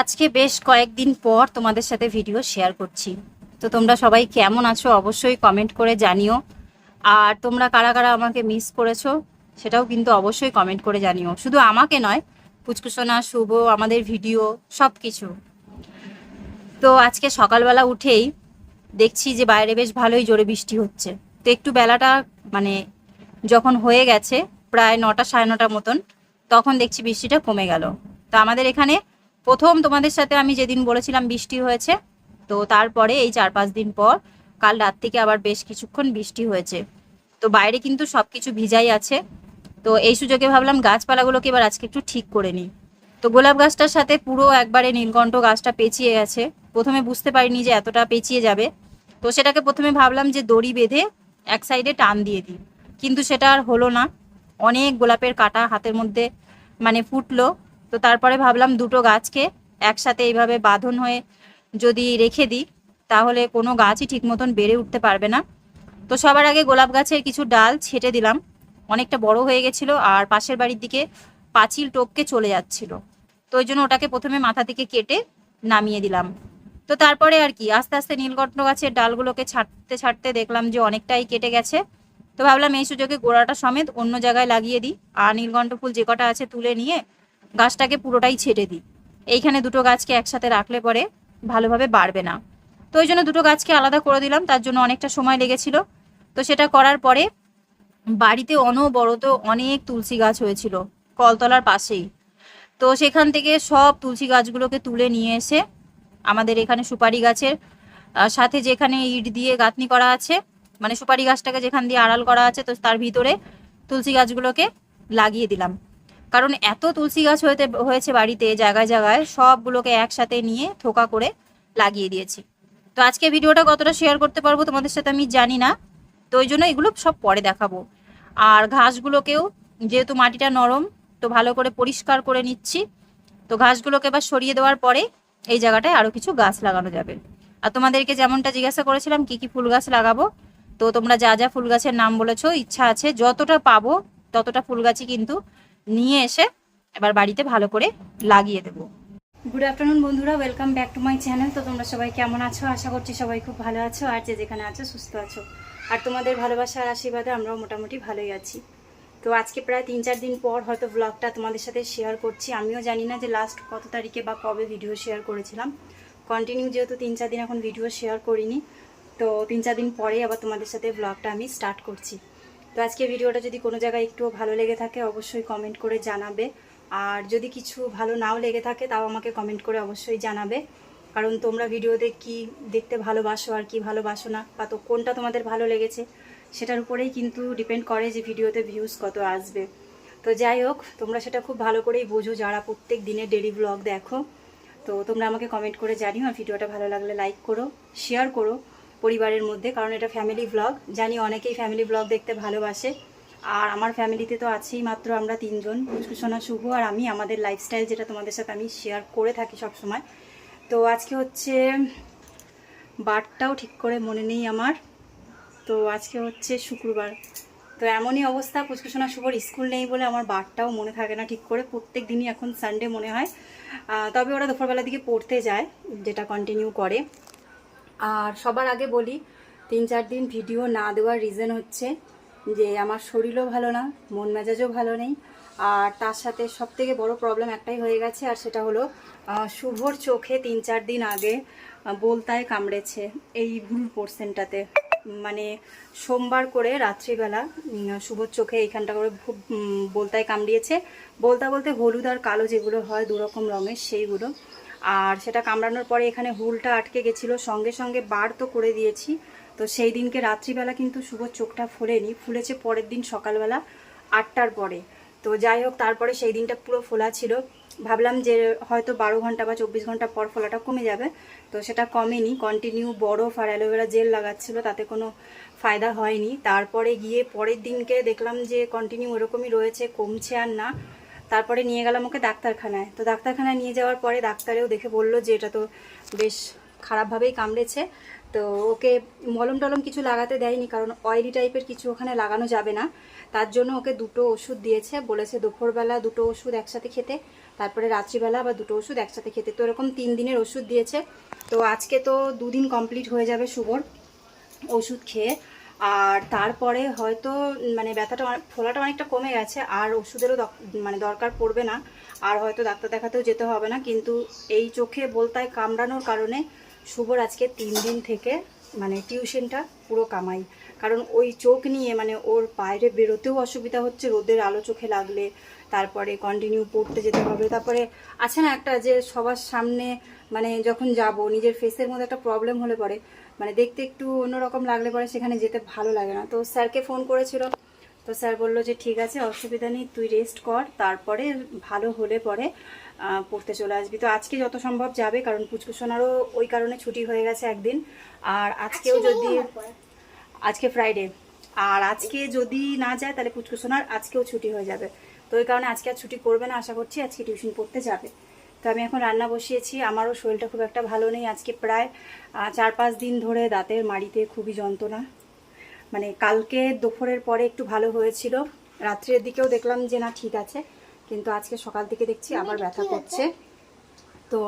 আজকে বেশ কয়েকদিন পর তোমাদের সাথে ভিডিও শেয়ার করছি। তো তোমরা সবাই কেমন আছো অবশ্যই কমেন্ট করে জানিও। আর তোমরা কারা কারা আমাকে মিস করেছ, সেটাও কিন্তু অবশ্যই কমেন্ট করে জানিও। শুধু আমাকে নয়, পুচকুসোনা, শুভ, আমাদের ভিডিও সব কিছু তো আজকে সকালবেলা উঠেই দেখছি যে বাইরে বেশ ভালোই জোরে বৃষ্টি হচ্ছে। তো একটু বেলাটা মানে যখন হয়ে গেছে, প্রায় নটা, সাড়ে নটার মতন, তখন দেখছি বৃষ্টিটা কমে গেল। তো আমাদের এখানে প্রথম তোমাদের সাথে আমি যেদিন বলেছিলাম বৃষ্টি হয়েছে, তো তারপরে এই চার পাঁচ দিন পর কাল রাত থেকে আবার বেশ কিছুক্ষণ বৃষ্টি হয়েছে। তো বাইরে কিন্তু সব কিছু ভিজাই আছে। তো এই সুযোগে ভাবলাম গাছপালাগুলোকে এবার আজকে একটু ঠিক করে নিই। তো গোলাপ গাছটার সাথে পুরো একবারে নীলকণ্ঠ গাছটা পেঁচিয়ে গেছে। প্রথমে বুঝতে পারিনি যে এতটা পেঁচিয়ে যাবে। তো সেটাকে প্রথমে ভাবলাম যে দড়ি বেঁধে এক সাইডে টান দিয়ে দিই। কিন্তু সেটা আর হলো না। অনেক গোলাপের কাটা হাতের মধ্যে মানে ফুটলো। তো তারপরে ভাবলাম দুটো গাছকে একসাথে এইভাবে বাঁধন হয়ে যদি রেখে দিই, তাহলে কোনো গাছই ঠিক মতন বেড়ে উঠতে পারবে না। তো সবার আগে গোলাপ গাছের কিছু ডাল ছেটে দিলাম। অনেকটা বড় হয়ে গেছিল আর পাশের বাড়ির দিকে পাঁচিল টপকে চলে যাচ্ছিল। তো ওই জন্য ওটাকে প্রথমে মাথা থেকে কেটে নামিয়ে দিলাম। তো তারপরে আর কি, আস্তে আস্তে নীলকণ্ঠ গাছের ডালগুলোকে ছাড়তে ছাড়তে দেখলাম যে অনেকটাই কেটে গেছে। তো ভাবলাম এই সুযোগে গোড়াটা সমেত অন্য জায়গায় লাগিয়ে দিই। আর নীলকণ্ঠ ফুল যে কটা আছে তুলে নিয়ে গাছটাকে পুরোটাই ছেটে দিই। এইখানে দুটো গাছকে একসাথে রাখলে পরে ভালোভাবে বাড়বে না। তো ওই জন্য দুটো গাছকে আলাদা করে দিলাম, তার জন্য অনেকটা সময় লেগেছিল। তো সেটা করার পরে বাড়িতে অনবরত অনেক তুলসী গাছ হয়েছিল কলতলার পাশেই। তো সেখান থেকে সব তুলসী গাছগুলোকে তুলে নিয়ে এসে আমাদের এখানে সুপারি গাছের সাথে যেখানে ইট দিয়ে গাঁথনি করা আছে মানে সুপারি গাছটাকে যেখান দিয়ে আড়াল করা আছে, তো তার ভিতরে তুলসী গাছগুলোকে লাগিয়ে দিলাম। কারণ এত তুলসী গাছ হয়েতে, হয়েছে বাড়িতে, জায়গায় জায়গায়, সবগুলোকে একসাথে নিয়ে থোকা করে লাগিয়ে দিয়েছি। তো আজকে ভিডিওটা কতটা শেয়ার করতে পারব তোমাদের সাথে আমি জানি না। তো ওই জন্য এগুলো সব পরে দেখাবো। আর ঘাসগুলোকেও, যেহেতু মাটিটা নরম, তো ভালো করে পরিষ্কার করে নিচ্ছি। তো ঘাসগুলোকে এবার সরিয়ে দেওয়ার পরে এই জায়গাটায় আরও কিছু গাছ লাগানো যাবে। আর তোমাদেরকে যেমনটা জিজ্ঞাসা করেছিলাম, কি কি ফুল গাছ লাগাবো? তো তোমরা যা যা ফুল গাছের নাম বলেছ, ইচ্ছা আছে, যতটা পাবো ততটা ফুল গাছই কিন্তু নিয়ে এসে এবার বাড়িতে ভালো করে লাগিয়ে দেবো। গুড আফটারনুন বন্ধুরা welcome back to my channel তো তোমরা সবাই কেমন আছো? আশা করছি সবাই খুব ভালো আছো আর যে যেখানে আছো সুস্থ আছো। আর তোমাদের ভালোবাসা আর আশীর্বাদে আমরাও মোটামুটি ভালোই আছি। তো আজকে প্রায় তিন চার দিন পর হয়তো ব্লগটা তোমাদের সাথে শেয়ার করছি। আমিও জানি না যে লাস্ট কত তারিখে বা কবে ভিডিও শেয়ার করেছিলাম। কন্টিনিউ যেহেতু তিন চার দিন এখন ভিডিও শেয়ার করিনি। তো তিন চার দিন পরে আবার তোমাদের সাথে ব্লগটা আমি স্টার্ট করছি। তো আজকে ভিডিওটা যদি কোনো জায়গায় একটুও ভালো লেগে থাকে, অবশ্যই কমেন্ট করে জানাবে। আর যদি কিছু ভালো নাও লেগে থাকে, তাও আমাকে কমেন্ট করে অবশ্যই জানাবে। কারণ তোমরা ভিডিওতে কি দেখতে ভালোবাসো আর কি ভালোবাসো না, বা তো কোনটা তোমাদের ভালো লেগেছে, সেটার উপরেই কিন্তু ডিপেন্ড করে যে ভিডিওতে ভিউজ কত আসবে। তো যাই হোক, তোমরা সেটা খুব ভালো করেই বোঝো যারা প্রত্যেক দিনের ডেলি ব্লগ দেখো। তো তোমরা আমাকে কমেন্ট করে জানিও আর ভিডিওটা ভালো লাগলে লাইক করো শেয়ার করো। পরিবারের মধ্যে, কারণ এটা ফ্যামিলি ব্লগ জানি অনেকেই ফ্যামিলি ব্লগ দেখতে ভালোবাসে। আর আমার ফ্যামিলিতে তো আছেই মাত্র আমরা তিনজন কুসুসোনা শুভ আর আমি। আমাদের লাইফস্টাইল যেটা তোমাদের সাথে আমি শেয়ার করে থাকি সব সময় তো আজকে হচ্ছে, বারটাও ঠিক করে মনে নেই আমার। তো আজকে হচ্ছে শুক্রবার। তো এমনই অবস্থা পুচকুসোনা শুভর স্কুল নেই বলে আমার বারটাও মনে থাকে না ঠিক করে। প্রত্যেক দিনই এখন সানডে মনে হয়। তবে ওরা দুপুরবেলার দিকে পড়তে যায়, যেটা কন্টিনিউ করে। আর সবার আগে বলি, তিন চার দিন ভিডিও না দেওয়ার রিজন হচ্ছে যে আমার শরীরও ভালো না, মন মেজাজও ভালো নেই, আর তার সাথে সব থেকে বড় প্রবলেম একটাই হয়ে গেছে, আর সেটা হলো শুভর চোখে তিন চার দিন আগে বলতায় কামড়েছে এই ভুল পোর্শনটাতে মানে সোমবার করে রাত্রিবেলা শুভর চোখে এইখানটা করে বলতায় কামড়িয়েছে। বলতা বলতে হলুদ আর কালো যেগুলো হয় দুরকম রঙের, সেইগুলো। আর সেটা কামড়ানোর পরে এখানে হুলটা আটকে গেছিল। সঙ্গে সঙ্গে বার তো করে দিয়েছি। তো সেই দিনকে রাত্রিবেলা কিন্তু শুভ চোখটা ফোলেনি। ফুলেছে পরের দিন সকালবেলা আটটার পরে। তো যাই হোক, তারপরে সেই দিনটা পুরো ফোলা ছিল। ভাবলাম যে হয়তো বারো ঘণ্টা বা চব্বিশ ঘণ্টা পর ফোলাটা কমে যাবে। তো সেটা কমেনি। কন্টিনিউ বরফ আর অ্যালোভেরা জেল লাগাচ্ছিল, তাতে কোনো ফায়দা হয়নি। তারপরে গিয়ে পরের দিনকে দেখলাম যে কন্টিনিউ ওরকমই রয়েছে, কমছে আর না। তারপরে নিয়ে গেলাম ওকে ডাক্তারখানায়। তো ডাক্তারখানায় নিয়ে যাওয়ার পরে ডাক্তারেও দেখে বলল যে এটা তো বেশ খারাপভাবেই কামড়েছে। তো ওকে মলম টলম কিছু লাগাতে দেয়নি কারণ অয়েলি টাইপের কিছু ওখানে লাগানো যাবে না। তার জন্য ওকে দুটো ওষুধ দিয়েছে, বলেছে দুপুরবেলা দুটো ওষুধ একসাথে খেতে, তারপরে রাত্রিবেলা আবার দুটো ওষুধ একসাথে খেতে। তো এরকম তিন দিনের ওষুধ দিয়েছে। তো আজকে তো দুদিন কমপ্লিট হয়ে যাবে শুভর ওষুধ খেয়ে। আর তারপরে হয়তো মানে ব্যথাটা অনেক- ফোলাটা অনেকটা কমে গেছে, আর ওষুধেরও মানে দরকার পড়বে না। আর হয়তো ডাক্তার দেখাতেও যেতে হবে না, কিন্তু এই চোখে বলতায় কামড়ানোর কারণে শুভর আজকে তিন দিন থেকে মানে টিউশনটা পুরো কামাই। কারণ ওই চোখ নিয়ে মানে ওর বাইরে বেরোতেও অসুবিধা হচ্ছে, রোদের আলো চোখে লাগলে, তারপরে কন্টিনিউ পড়তে যেতে হবে। তারপরে আছে না একটা যে সবার সামনে মানে যখন যাব, নিজের ফেসের মধ্যে একটা প্রবলেম হলে পরে মানে দেখতে একটু অন্যরকম লাগলে পরে সেখানে যেতে ভালো লাগে না। তো স্যারকে ফোন করেছিল। তো স্যার বলল যে ঠিক আছে অসুবিধা নেই তুই রেস্ট কর তারপরে ভালো হলে পরে পড়তে চলে আসবি। তো আজকে যত সম্ভব যাবে কারণ পুচকুসোনারও ওই কারণে ছুটি হয়ে গেছে একদিন। আর আজকেও যদি আজকে ফ্রাইডে আর আজকে যদি না যায় তাহলে পুচকুসোনার আজকেও ছুটি হয়ে যাবে। তো ওই কারণে আজকে আর ছুটি করবে না আশা করছি আজকে টিউশন পড়তে যাবে। তো আমি এখন রান্না বসিয়েছি। আমারও শরীরটা খুব একটা ভালো নেই আজকে প্রায় চার পাঁচ দিন ধরে দাঁতের মাড়িতে খুবই যন্ত্রণা। মানে কালকে দুপুরের পরে একটু ভালো হয়েছিল রাত্রের দিকেও দেখলাম যে না ঠিক আছে কিন্তু আজকে সকাল থেকে দেখছি আবার ব্যথা করছে। তো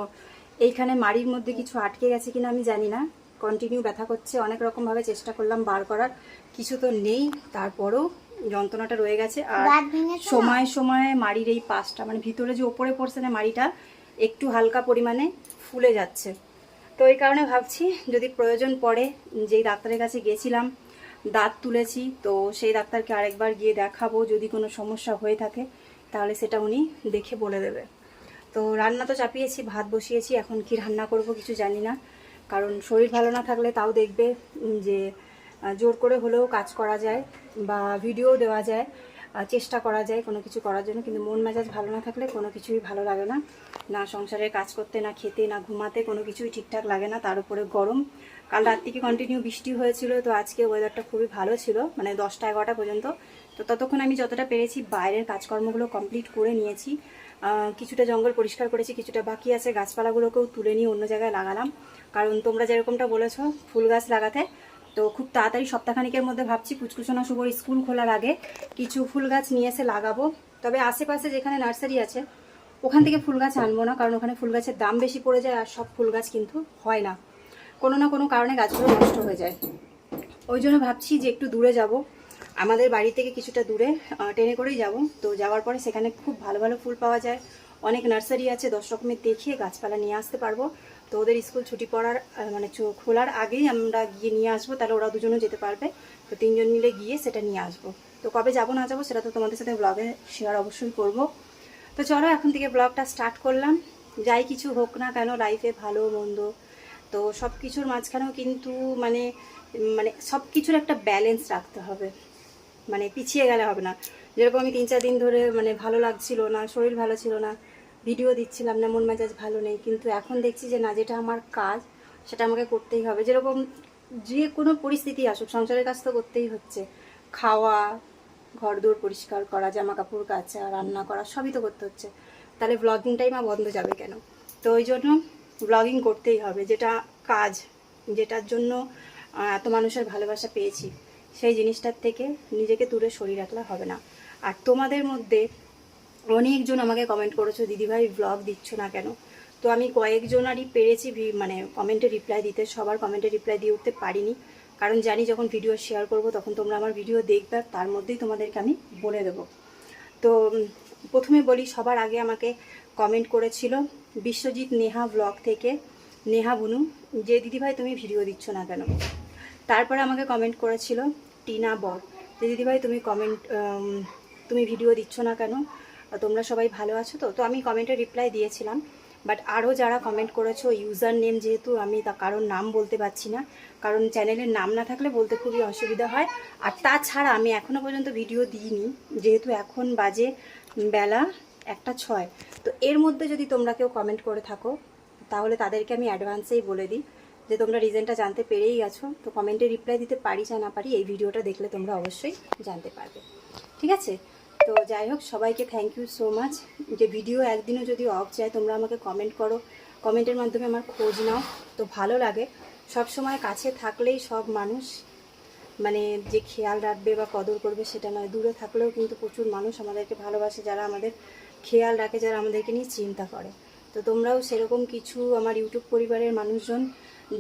এইখানে মাড়ির মধ্যে কিছু আটকে গেছে কিনা আমি জানি না। কন্টিনিউ ব্যথা করছে অনেক রকমভাবে চেষ্টা করলাম বার করার কিছু তো নেই তারপরও যন্ত্রণাটা রয়ে গেছে। আর সময় সময় মাড়ির এই পাশটা মানে ভিতরে যে ওপরে পড়ছে না মাড়িটা একটু হালকা পরিমাণে ফুলে যাচ্ছে। তো এই কারণে ভাবছি যদি প্রয়োজন পড়ে, যেই ডাক্তারের কাছে গেছিলাম, দাঁত তুলেছি, তো সেই ডাক্তারকে আরেকবার গিয়ে দেখাবো যদি কোনো সমস্যা হয়ে থাকে, তাহলে সেটা উনি দেখে বলে দেবে। তো রান্না তো চাপিয়েছি, ভাত বসিয়েছি, এখন কি রান্না করব কিছু জানি না। কারণ শরীর ভালো না থাকলে তাও দেখবে যে জোর করে হলেও কাজ করা যায় বা ভিডিও দেওয়া যায়। চেষ্টা করা যায় কোনো কিছু করার জন্য, কিন্তু মন মেজাজ ভালো না থাকলে কোনো কিছুই ভালো লাগে না। না সংসারের কাজ করতে, না খেতে, না ঘুমাতে কোনো কিছুই ঠিকঠাক লাগে না। তার উপরে গরম। কাল রাত থেকে কন্টিনিউ বৃষ্টি হয়েছিল, তো আজকে ওয়েদারটা খুবই ভালো ছিল মানে দশটা এগারোটা পর্যন্ত। তো ততক্ষণ আমি যতটা পেরেছি বাইরের কাজকর্মগুলো কমপ্লিট করে নিয়েছি। কিছুটা জঙ্গল পরিষ্কার করেছি, কিছুটা বাকি আছে। গাছপালাগুলোকেও তুলে নিয়ে অন্য জায়গায় লাগালাম। কারণ তোমরা যেরকমটা বলেছ, ফুল গাছ লাগাতে তো খুব তাড়াতাড়ি সপ্তাহখানিকের মধ্যে ভাবছি কুচকুচনা শুভর স্কুল খোলার আগে কিছু ফুল গাছ নিয়ে এসে লাগাবো। তবে আশেপাশে যেখানে নার্সারি আছে, ওখান থেকে ফুল গাছ আনব না, কারণ ওখানে ফুল গাছের দাম বেশি পড়ে যায় আর সব ফুল গাছ কিন্তু হয় না। কোনো না কোনো কারণে গাছগুলো নষ্ট হয়ে যায়। ওই জন্য ভাবছি যে একটু দূরে যাব। আমাদের বাড়ি থেকে কিছুটা দূরে ট্রেনে করেই যাব। তো যাওয়ার পরে সেখানে খুব ভালো ভালো ফুল পাওয়া যায়। অনেক নার্সারি আছে, দশ রকমের দেখিয়ে গাছপালা নিয়ে আসতে পারব। তো ওদের স্কুল ছুটি পড়ার মানে খোলার আগেই আমরা গিয়ে নিয়ে আসব, তাহলে ওরা দুজনও যেতে পারবে। তো তিনজন মিলে গিয়ে সেটা নিয়ে আসব। তো কবে যাব না যাব সেটা তো তোমাদের সাথে ব্লগে শেয়ার অবশ্যই করব। তো চলো এখন থেকে ব্লগটা স্টার্ট করলাম। যাই কিছু হোক না কেন লাইফে ভালো, মন্দ, তো সব কিছুর মাঝখানেও কিন্তু মানে মানে সব কিছুর একটা ব্যালেন্স রাখতে হবে। মানে পিছিয়ে গেলে হবে না। যেরকম আমি তিন চার দিন ধরে মানে ভালো লাগছিল না, শরীর ভালো ছিল না ভিডিও দিচ্ছিলাম না, মন মেজাজ ভালো নেই, কিন্তু এখন দেখছি যে না, যেটা আমার কাজ, সেটা আমাকে করতেই হবে। যেরকম যে কোনো পরিস্থিতি আসুক, সংসারের কাজ তো করতেই হচ্ছে। খাওয়া ঘর দৌড় পরিষ্কার করা জামা কাপড় কাচা, রান্না করা, সবই তো করতে হচ্ছে। তাহলে ব্লগিং টাইম আর বন্ধ যাবে কেন? তো ওই জন্য ব্লগিং করতেই হবে, যেটা কাজ, যেটার জন্য এত মানুষের ভালোবাসা পেয়েছি, সেই জিনিসটার থেকে নিজেকে দূরে সরিয়ে রাখলে হবে না। আর তোমাদের মধ্যে অনেকজন আমাকে কমেন্ট করেছ, দিদিভাই ব্লগ দিচ্ছ না কেন? তো আমি কয়েকজনারই পেরেছি মানে কমেন্টে রিপ্লাই দিতে, সবার কমেন্টে রিপ্লাই দিয়ে উঠতে পারিনি। কারণ জানি যখন ভিডিও শেয়ার করব তখন তোমরা আমার ভিডিও দেখবে তার মধ্যেই তোমাদেরকে আমি বলে দেবো। তো প্রথমে বলি, সবার আগে আমাকে কমেন্ট করেছিল বিশ্বজিৎ নেহা ব্লগ থেকে, নেহা বুনু, যে, দিদিভাই, তুমি ভিডিও দিচ্ছ না কেন? তারপরে আমাকে কমেন্ট করেছিল টিনা বর, যে, দিদিভাই, তুমি কমেন্ট তুমি ভিডিও দিচ্ছ না কেন? তোমরা সবাই ভালো আছো তো? তো আমি কমেন্টে রিপ্লাই দিয়েছিলাম বাট আরও যারা কমেন্ট করেছ ইউজার নেম যেহেতু আমি তা কারোর নাম বলতে পারছি না, কারণ চ্যানেলের নাম না থাকলে বলতে খুবই অসুবিধা হয়। আর তাছাড়া আমি এখনও পর্যন্ত ভিডিও দিইনি, যেহেতু এখন বাজে বেলা একটা ছয়। তো এর মধ্যে যদি তোমরা কেউ কমেন্ট করে থাকো, তাহলে তাদেরকে আমি অ্যাডভান্সেই বলে দিই যে তোমরা রিজনটা জানতে পেরেই গেছো তো কমেন্টে রিপ্লাই দিতে পারি যা না পারি, এই ভিডিওটা দেখলে তোমরা অবশ্যই জানতে পারবে। ঠিক আছে? তো যাই হোক, সবাইকে থ্যাংক ইউ সো মাচ যে ভিডিও একদিনও যদি অফ যায়, তোমরা আমাকে কমেন্ট করো। কমেন্টের মাধ্যমে আমার খোঁজ নাও, তো ভালো লাগে। সব সময় কাছে থাকলেই সব মানুষ মানে যে খেয়াল রাখবে বা কদর করবে সেটা নয়। দূরে থাকলেও কিন্তু প্রচুর মানুষ আমাদেরকে ভালোবাসে, যারা আমাদের খেয়াল রাখে, যারা আমাদেরকে নিয়ে চিন্তা করে। তো তোমরাও সেরকম কিছু আমার ইউটিউব পরিবারের মানুষজন,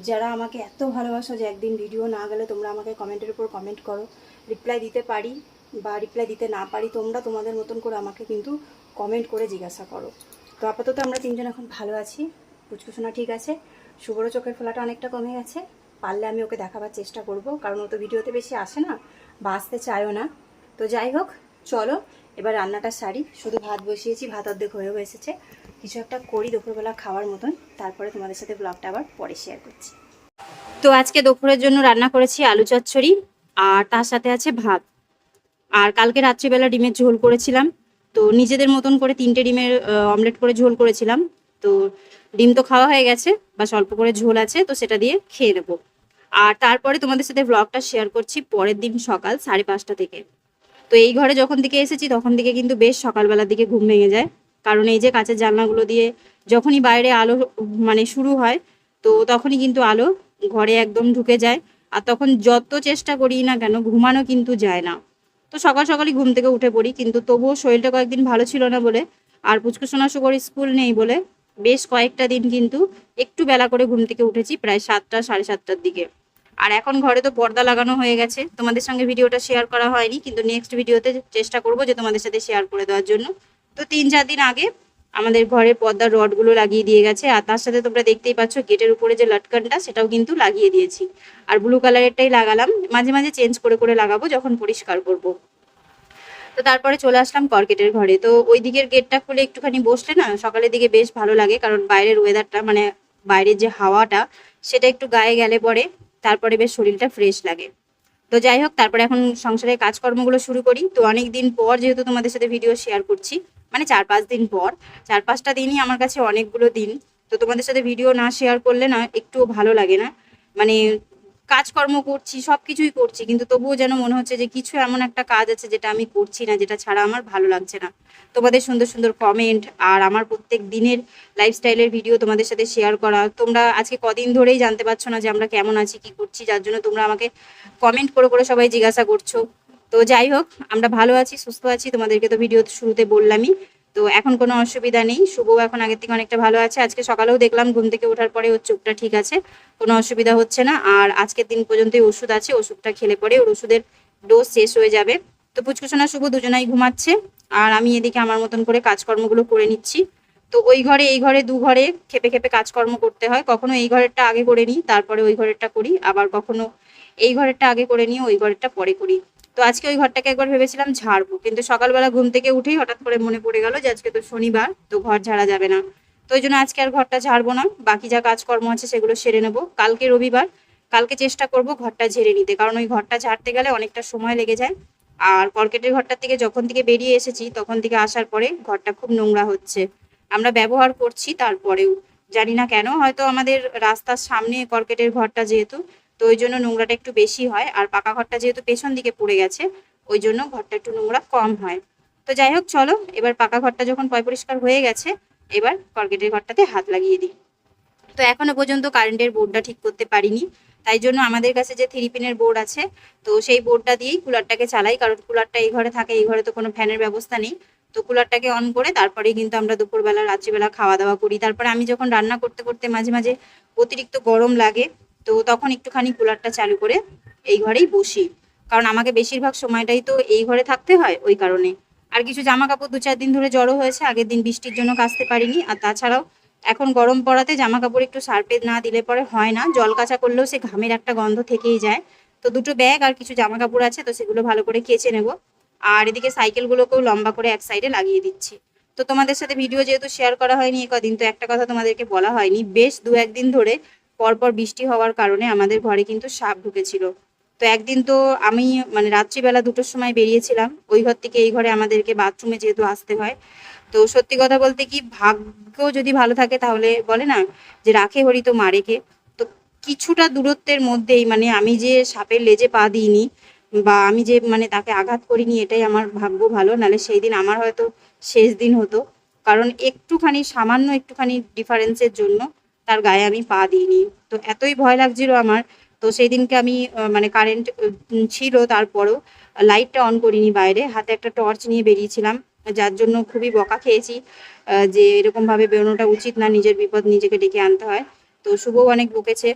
যারা আমাকে এত ভালোবাসো যে একদিন ভিডিও না গেলে তোমরা আমাকে কমেন্টের উপর কমেন্ট করো। রিপ্লাই দিতে পারি। বা রিপ্লাই দিতে না পারি, তোমরা তোমাদের মতন করে আমাকে কিন্তু কমেন্ট করে জিজ্ঞাসা করো। তো আপাতত আমরা তিনজন এখন ভালো আছি। পুচকুসোনা ঠিক আছে। শুভর চোখের ফোলাটা অনেকটা কমে গেছে। পারলে আমি ওকে দেখাবার চেষ্টা করব, কারণ ও তো ভিডিওতে বেশি আসে না, বা আসতে চায়ও না। তো যাই হোক, চলো, এবার রান্নাটা সারি। শুধু ভাত বসিয়েছি, ভাত অর্ধেক হয়েও এসেছে কিছু একটা করি দুপুরবেলা খাওয়ার মতন। তারপরে তোমাদের সাথে ব্লগটা আবার পরে শেয়ার করছি। তো আজকে দুপুরের জন্য রান্না করেছি আলু চচ্চড়ি, আর তার সাথে আছে ভাত। আর কালকে রাত্রিবেলা ডিমের ঝোল করেছিলাম। তো নিজেদের মতন করে তিনটে ডিমের অমলেট করে ঝোল করেছিলাম। তো ডিম তো খাওয়া হয়ে গেছে বা অল্প করে ঝোল আছে, তো সেটা দিয়ে খেয়ে নেব। আর তারপরে তোমাদের সাথে ব্লগটা শেয়ার করছি পরের দিন সকাল সাড়ে পাঁচটা থেকে। তো এই ঘরে যখন দিকে এসেছি, তখন থেকে কিন্তু বেশ সকালবেলার দিকে ঘুম ভেঙে যায়। কারণ এই যে কাঁচের জানলাগুলো দিয়ে যখনই বাইরে আলো মানে শুরু হয়, তো তখনই কিন্তু আলো ঘরে একদম ঢুকে যায়। আর তখন যত চেষ্টা করি না কেন, ঘুমানো কিন্তু যায় না। তো সকাল সকালই ঘুম থেকে উঠে পড়ি, কিন্তু তবুও শরীরটা কয়েকদিন ভালো ছিল না বলে আর পুচকুসোনা সুগর স্কুল নেই বলে বেশ কয়েকটা দিন কিন্তু একটু বেলা করে ঘুম থেকে উঠেছি প্রায় সাতটা, সাড়ে সাতটার দিকে। আর এখন ঘরে তো পর্দা লাগানো হয়ে গেছে, তোমাদের সঙ্গে ভিডিওটা শেয়ার করা হয়নি, কিন্তু নেক্সট ভিডিওতে চেষ্টা করব যে তোমাদের সাথে শেয়ার করে দেওয়ার জন্য। তো তিন চার দিন আগে আমাদের ঘরে পর্দার রডগুলো লাগিয়ে দিয়ে গেছে, আর তার সাথে তোমরা দেখতেই পাচ্ছ গেটের উপরে যে লটকানটা, সেটাও কিন্তু লাগিয়ে দিয়েছি। আর ব্লু কালারেরটাই লাগালাম, মাঝে মাঝে চেঞ্জ করে করে লাগাবো যখন পরিষ্কার করব। তো তারপরে চলে আসলাম কর্কেটের ঘরে। তো ওই দিকের গেটটা খুলে একটুখানি বসলে না, সকালের দিকে বেশ ভালো লাগে, কারণ বাইরের ওয়েদারটা মানে বাইরের যে হাওয়াটা, সেটা একটু গায়ে গেলে পরে, তারপরে বেশ শরীরটা ফ্রেশ লাগে। তো যাই হোক, তারপরে এখন সংসারের কাজকর্মগুলো শুরু করি। তো অনেক দিন পর যেহেতু তোমাদের সাথে ভিডিও শেয়ার করছি মানে চার পাঁচ দিন পর, চার পাঁচটা দিনই আমার কাছে অনেকগুলো দিন। তো তোমাদের সাথে ভিডিও না শেয়ার করলে না একটুও ভালো লাগে না। মানে কাজকর্ম করছি সব কিছুই করছি, কিন্তু তবুও যেন মনে হচ্ছে যে কিছু এমন একটা কাজ আছে যেটা আমি করছি না, যেটা ছাড়া আমার ভালো লাগছে না। তোমাদের সুন্দর সুন্দর কমেন্ট আর আমার প্রত্যেক দিনের লাইফস্টাইলের ভিডিও তোমাদের সাথে শেয়ার করা। তোমরা আজকে কদিন ধরেই জানতে পারছ না যে আমরা কেমন আছি, কি করছি, যার জন্য তোমরা আমাকে কমেন্ট করে করে সবাই জিজ্ঞাসা করছ। তো যাই হোক, আমরা ভালো আছি, সুস্থ আছি, তোমাদেরকে তো ভিডিও শুরুতে বললামই। তো এখন কোনো অসুবিধা নেই, শুভ এখন আগের থেকে অনেকটা ভালো আছে। আজকে সকালেও দেখলাম ঘুম থেকে ওঠার পরে ওর চোখটা ঠিক আছে, কোনো অসুবিধা হচ্ছে না। আর আজকের দিন পর্যন্ত ওষুধ আছে, ওষুধটা খেলে পরে ওর ওষুধের ডোজ শেষ হয়ে যাবে। তো পুচকুসোনা শুভ দুজনাই ঘুমাচ্ছে, আর আমি এদিকে আমার মতন করে কাজকর্মগুলো করে নিচ্ছি। তো ওই ঘরে, এই ঘরে, দু ঘরে খেপে খেপে কাজকর্ম করতে হয়। কখনো এই ঘরেরটা আগে করে নিই, তারপরে ওই ঘরেরটা করি। আবার কখনো এই ঘরেরটা আগে করে নিই, ওই ঘরেরটা পরে করি। তো আজকে ওই ঘরটাকে একবার ভেবেছিলাম ঝাড়বো, কিন্তু সকালবেলা ঘুম থেকে উঠেই হঠাৎ করে মনে পড়ে গেল যে আজকে তো শনিবার, তো ঘর ঝাড়া যাবে না। তো ওই জন্য আজকে আর ঘরটা ঝাড়বো না, বাকি যা কাজকর্ম আছে সেগুলো সেরে নেব। কালকে রবিবার, কালকে চেষ্টা করব ঘরটা ঝেড়ে নিতে, কারণ ওই ঘরটা ঝাড়তে গেলে অনেকটা সময় লেগে যায়। আর কর্কেটের ঘরটার থেকে যখন থেকে বেরিয়ে এসেছি, তখন থেকে আসার পরে ঘরটা খুব নোংরা হচ্ছে। আমরা ব্যবহার করছি তারপরেও। জানি না কেন, হয়তো আমাদের রাস্তার সামনে কর্কেটের ঘরটা যেহেতু তো ওই জন্য নোংরাটা একটু বেশি হয়। আর পাকা ঘরটা যেহেতু পেছন দিকে পড়ে গেছে, ওই জন্য ঘরটা একটু নোংরা কম হয়। তো যাই হোক, চলো, এবার পাকা ঘরটা যখন পয় পরিষ্কার হয়ে গেছে, এবার কর্কেটের ঘরটাতে হাত লাগিয়ে দিই। তো এখনও পর্যন্ত কারেন্টের বোর্ডটা ঠিক করতে পারিনি। তাই জন্য আমাদের কাছে যে থ্রি পিনের বোর্ড আছে, তো সেই বোর্ডটা দিয়েই কুলারটাকে চালাই। কারণ কুলারটা এই ঘরে থাকে, এই ঘরে তো কোনো ফ্যানের ব্যবস্থা নেই। তো কুলারটাকে অন করে তারপরে কিন্তু আমরা দুপুরবেলা, রাত্রিবেলা খাওয়া দাওয়া করি। তারপরে আমি যখন রান্না করতে করতে মাঝে মাঝে অতিরিক্ত গরম লাগে তো তখন একটুখানি কুলারটা চালু করে এই ঘরেই বসি। কারণ আমাকে বেশিরভাগ সময়টাই তো এই ঘরে থাকতে হয় ওই কারণে। আর কিছু জামা কাপড় দু চার দিন ধরে জড়ো হয়েছে, আগের দিন বৃষ্টির জন্য কাচতে পারিনি। আর তাছাড়াও এখন গরম পড়াতে জামা কাপড় একটু সার্পে না দিলে পরে হয় না, জল কাচা করলেও সে ঘামের একটা গন্ধ থেকেই যায়। তো দুটো ব্যাগ আর কিছু জামা কাপড় আছে, তো সেগুলো ভালো করে কেচে নেব। আর এদিকে সাইকেলগুলোকেও লম্বা করে এক সাইডে লাগিয়ে দিচ্ছি। তো তোমাদের সাথে ভিডিও যেহেতু শেয়ার করা হয়নি কদিন তো একটা কথা তোমাদেরকে বলা হয়নি। বেশ দু একদিন ধরে পরপর বৃষ্টি হওয়ার কারণে আমাদের ঘরে কিন্তু সাপ ঢুকেছিল। তো একদিন তো আমি মানে রাত্রিবেলা দুটোর সময় বেরিয়েছিলাম। ওই ঘর থেকে এই ঘরে আমাদেরকে বাথরুমে যেহেতু আসতে হয়। তো সত্যি কথা বলতে কি, ভাগ্য যদি ভালো থাকে তাহলে বলে না যে রাখে হরি তো মারেকে তো কিছুটা দূরত্বের মধ্যেই মানে আমি যে সাপের লেজে পা দিইনি বা আমি যে মানে তাকে আঘাত করিনি, এটাই আমার ভাগ্য ভালো। নালে সেই দিন আমার হয়তো শেষ দিন হতো। কারণ একটুখানি, সামান্য একটুখানি ডিফারেন্সের জন্য তার গায়ে আমি পা দিইনি। তো এতই ভয় লাগছিল আমার। তো সেই দিনকে আমি মানে কারেন্ট ছিল তারপরেও লাইটটা অন করিনি বাইরে। হাতে একটা টর্চ নিয়ে বেরিয়েছিলাম, যার জন্য খুবই বকা খেয়েছি যে এরকমভাবে বেরোনোটা উচিত না, নিজের বিপদ নিজেকে ডেকে আনতে হয়। তো শুভও অনেক বকেছে।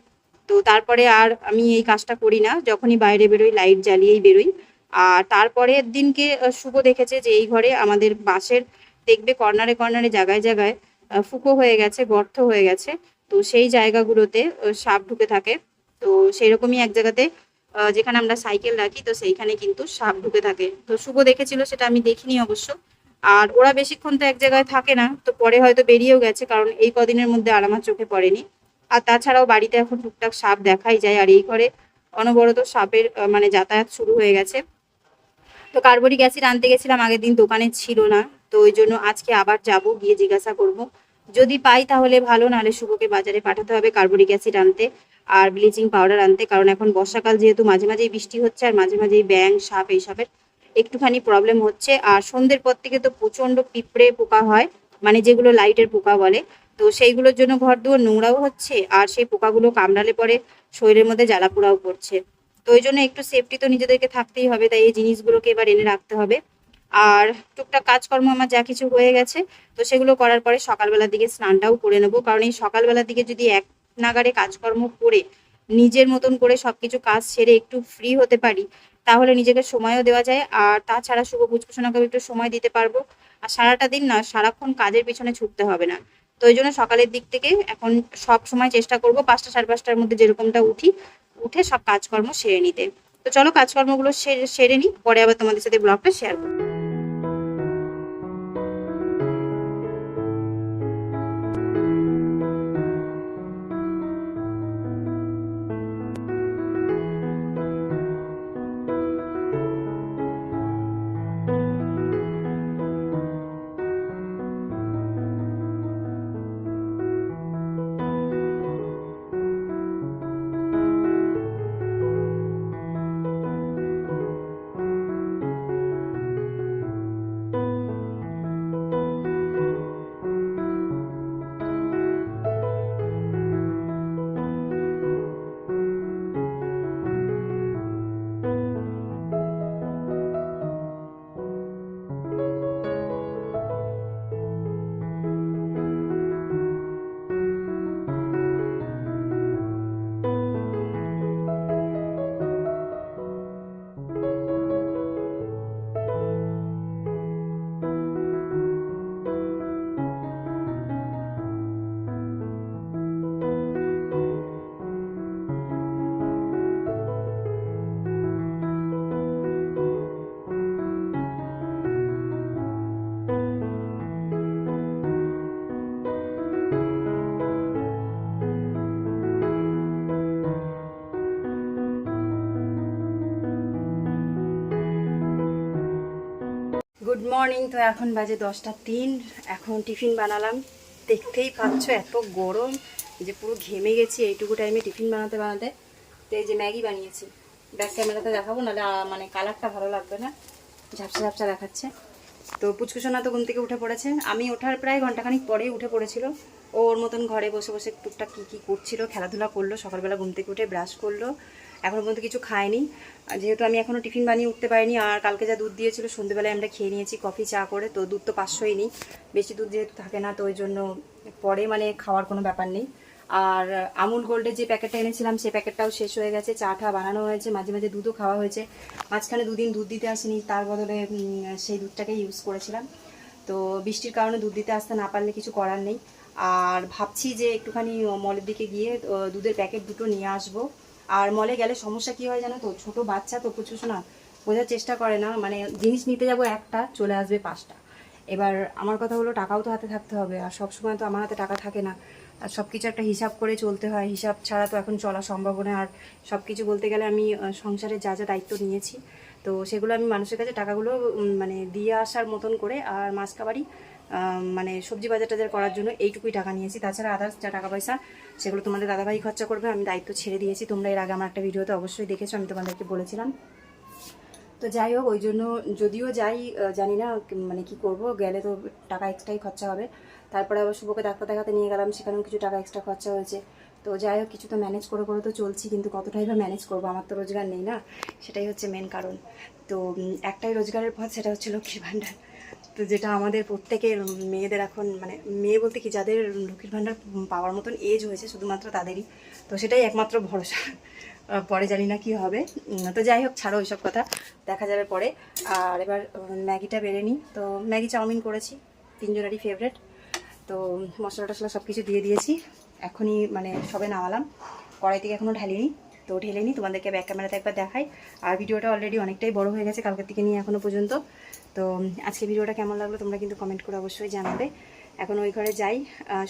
তো তারপরে আর আমি এই কাজটা করি না, যখনই বাইরে বেরোই লাইট জ্বালিয়েই বেরোই। আর তারপরের দিনকে শুভ দেখেছে যে এই ঘরে আমাদের বাঁশের, দেখবে কর্নারে কর্নারে জায়গায় জায়গায় ফুকো হয়ে গেছে, গর্ত হয়ে গেছে। তো সেই জায়গাগুলোতে সাপ ঢুকে থাকে। তো সেই রকমই এক জায়গাতে যেখানে আমরা সাইকেল রাখি, তো সেইখানে কিন্তু সাপ ঢুকে থাকে। তো শুভ দেখেছিল, সেটা আমি দেখিনি অবশ্য। আর ওরা বেশিক্ষণ তো এক জায়গায় থাকে না, তো পরে হয়তো বেরিয়েও গেছে, কারণ এই কদিনের মধ্যে আর আমার চোখে পড়েনি। আর তাছাড়াও বাড়িতে এখন টুকটাক সাপ দেখাই যায়, আর এই ঘরে অনবরত সাপের মানে যাতায়াত শুরু হয়ে গেছে। তো কার্বরিক অ্যাসিড আনতে গেছিলাম, আগের দিন দোকানে ছিল না। তো ওই জন্য আজকে আবার যাব, গিয়ে জিজ্ঞাসা করব। যদি পাই তাহলে ভালো, নাহলে শুভকে বাজারে পাঠাতে হবে কার্বনিক অ্যাসিড আনতে আর ব্লিচিং পাউডার আনতে, কারণ এখন বর্ষাকাল যেহেতু মাঝে মাঝেই বৃষ্টি হচ্ছে আর মাঝে মাঝেই ব্যাং সাপ এইসবের একটুখানি প্রবলেম হচ্ছে। আর সন্ধ্যের পর থেকে তো প্রচণ্ড পিঁপড়ে পোকা হয় মানে যেগুলো লাইটের পোকা বলে। তো সেইগুলোর জন্য ঘর দুয়ার নোংরাও হচ্ছে আর সেই পোকাগুলো কামড়ালে পরে শরীরের মধ্যে জ্বালা পোড়াও পড়ছে তো ওই জন্য একটু সেফটি তো নিজেদেরকে থাকতেই হবে, তাই এই জিনিসগুলোকে এবার এনে রাখতে হবে। আর টুকটাক কাজকর্ম আমার যা কিছু হয়ে গেছে, তো সেগুলো করার পরে সকালবেলার দিকে স্নানটাও করে নেব। কারণ এই সকালবেলার দিকে যদি এক নাগারে কাজকর্ম করে, নিজের মতন করে সব কিছু কাজ সেরে একটু ফ্রি হতে পারি, তাহলে নিজেকে সময়ও দেওয়া যায়। আর তাছাড়া শুভ পুচকুসোনাকেও একটু সময় দিতে পারব। আর সারাটা দিন না, সারাক্ষণ কাজের পিছনে ছুটতে হবে না। তো ওই জন্য সকালের দিক থেকে এখন সব সময় চেষ্টা করব পাঁচটা সাড়ে পাঁচটার মধ্যে যেরকমটা উঠি, উঠে সব কাজকর্ম সেরে নিতে। তো চলো কাজকর্মগুলো সেরে নিই, পরে আবার তোমাদের সাথে ব্লগটা শেয়ার করব। গুড মর্নিং, তো এখন বাজে দশটা তিন। এখন টিফিন বানালাম। দেখতেই পাচ্ছ এত গরম যে পুরো ঘেমে গেছি, এইটুকু টাইমে টিফিন বানাতে বানাতে। তো এই যে ম্যাগি বানিয়েছি। ব্যাক ক্যামেরাতে দেখাবো, নাহলে মানে কালারটা ভালো লাগবে না। ঝাপসা ঝাপসা দেখাচ্ছে। তো পুচকুসোনা তো ঘুম থেকে উঠে পড়েছে। আমি ওঠার প্রায় ঘন্টাখানিক পরেই উঠে পড়েছিল। ওর মতন ঘরে বসে বসে টুকটাক কী কী করছিল, খেলাধুলা করল, সকালবেলা ঘুম থেকে উঠে ব্রাশ করল। এখনও পর্যন্ত কিছু খাইনি। যেহেতু আমি এখনও টিফিন বানিয়ে উঠতে পারিনি, আর কালকে যা দুধ দিয়েছিল সন্ধ্যেবেলায় আমরা খেয়ে নিয়েছি কফি, চা করে। তো দুধ তো পাঁচশোই নিই। বেশি দুধ যেহেতু থাকে না, তো ওই জন্য পরে মানে খাওয়ার কোনো ব্যাপার নেই। আর আমুল গোল্ডের যে প্যাকেটটা এনেছিলাম সেই প্যাকেটটাও শেষ হয়ে গেছে। চা টা বানানো হয়েছে, মাঝে মাঝে দুধও খাওয়া হয়েছে। মাঝখানে দুদিন দুধ দিতে আসেনি, তার বদলে সেই দুধটাকে ইউজ করেছিলাম। তো বৃষ্টির কারণে দুধ দিতে আসতে না পারলে কিছু করার নেই। আর ভাবছি যে একটুখানি মলের দিকে গিয়ে দুধের প্যাকেট দুটো নিয়ে আসব। আর মলে গেলে সমস্যা কি হয় জানো তো? ছোট বাচ্চা তো প্রচুর শোনা, বোঝার চেষ্টা করে না। মানে জিনিস নিতে যাব একটা, চলে আসবে পাঁচটা। এবার আমার কথা হলো টাকাও তো হাতে থাকতে হবে। আর সব সময় তো আমার হাতে টাকা থাকে না। আর সব কিছু একটা হিসাব করে চলতে হয়। হিসাব ছাড়া তো এখন চলা সম্ভব না আর সব কিছু বলতে গেলে আমি সংসারে যা যা দায়িত্ব নিয়েছি তো সেগুলো আমি মানুষের কাছে টাকাগুলো মানে দিয়ে আসার মতন করে আর মাছ কাবারি মানে সবজি বাজার টাজার করার জন্য এইটুকুই টাকা নিয়েছি। তাছাড়া আদার্স যা টাকা পয়সা সেগুলো তোমাদের দাদাভাই খরচা করবে, আমি দায়িত্ব ছেড়ে দিয়েছি। তোমরা এর আগে আমার একটা ভিডিওতে অবশ্যই দেখেছ, আমি তোমাদেরকে বলেছিলাম। তো যাই হোক, ওই জন্য যদিও যাই জানি না মানে কি করব, গেলে তো টাকা এক্সট্রাই খরচা হবে। তারপরে আবার শুভকে ডাক্তার দেখাতে নিয়ে গেলাম, সেখানেও কিছু টাকা এক্সট্রা খরচা হয়েছে। তো যাই হোক, কিছু তো ম্যানেজ করে করে তো চলছি, কিন্তু কতটাই বা ম্যানেজ করব আমার তো রোজগার নেই না, সেটাই হচ্ছে মেন কারণ। তো একটাই রোজগারের পথ, সেটা হচ্ছে লক্ষ্মীর ভাণ্ডার। তো যেটা আমাদের প্রত্যেকের মেয়েদের এখন মানে মেয়ে বলতে কি, যাদের লক্ষ্মীর ভাণ্ডার পাওয়ার মতন এজ হয়েছে, শুধুমাত্র তাদেরই। তো সেটাই একমাত্র ভরসা। পরে জানি না কি হবে। তো যাই হোক, ছাড়ো ওইসব কথা, দেখা যাবে পরে। আর এবার ম্যাগিটা বেড়ে নিই। তো ম্যাগি চাউমিন করেছি, তিনজনেরই ফেভারেট তো মশলা টশলা সব কিছু দিয়ে দিয়েছি। এখনই মানে সবে নামালাম। কড়াই থেকে এখনও ঢালিনি। তো ঢেলে নিই তোমাদেরকে ব্যাক ক্যামেরাতে একবার দেখাই। আর ভিডিওটা অলরেডি অনেকটাই বড় হয়ে গেছে কালকের থেকে নিয়ে এখনও পর্যন্ত। তো আজকে ভিডিওটা কেমন লাগল তোমরা কিন্তু কমেন্ট করে অবশ্যই জানাবে। এখন ওই ঘরে যাই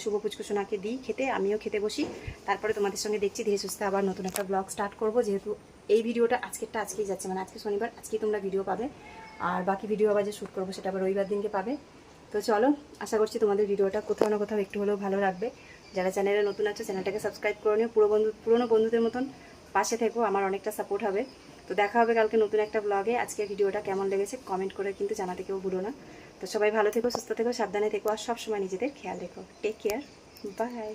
শুভ পুচকুসোনাকে দিই খেতে, আমিও খেতে বসি। তারপরে তোমাদের সঙ্গে দেখছি ধীরে সুস্থে আবার নতুন একটা ব্লগ স্টার্ট করব। যেহেতু এই ভিডিওটা আজকেরটা আজকেই যাচ্ছে মানে আজকে শনিবার, আজকেই তোমরা ভিডিও পাবে। আর বাকি ভিডিও আবার যে শ্যুট করব সেটা আবার রবিবার দিনকে পাবে। তো চলো, আশা করছি তোমাদের ভিডিওটা কোথাও না কোথাও একটু হলেও ভালো লাগবে। যারা চ্যানেলে নতুন আছো, চ্যানেলটাকে সাবস্ক্রাইব করে নিও। পুরো বন্ধু পুরোনো বন্ধুদের মতন পাশে থেকো, আমার অনেকটা সাপোর্ট হবে। তো দেখা হবে কালকে নতুন একটা ব্লগে আজকে ভিডিওটা কেমন লেগেছে কমেন্ট করে কিন্তু জানাতে কেউ ভুলো না। তো সবাই ভালো থেকো, সুস্থ থেকো, সাবধানে থেকো, আর সবসময় নিজেদের খেয়াল রেখো। Take care bye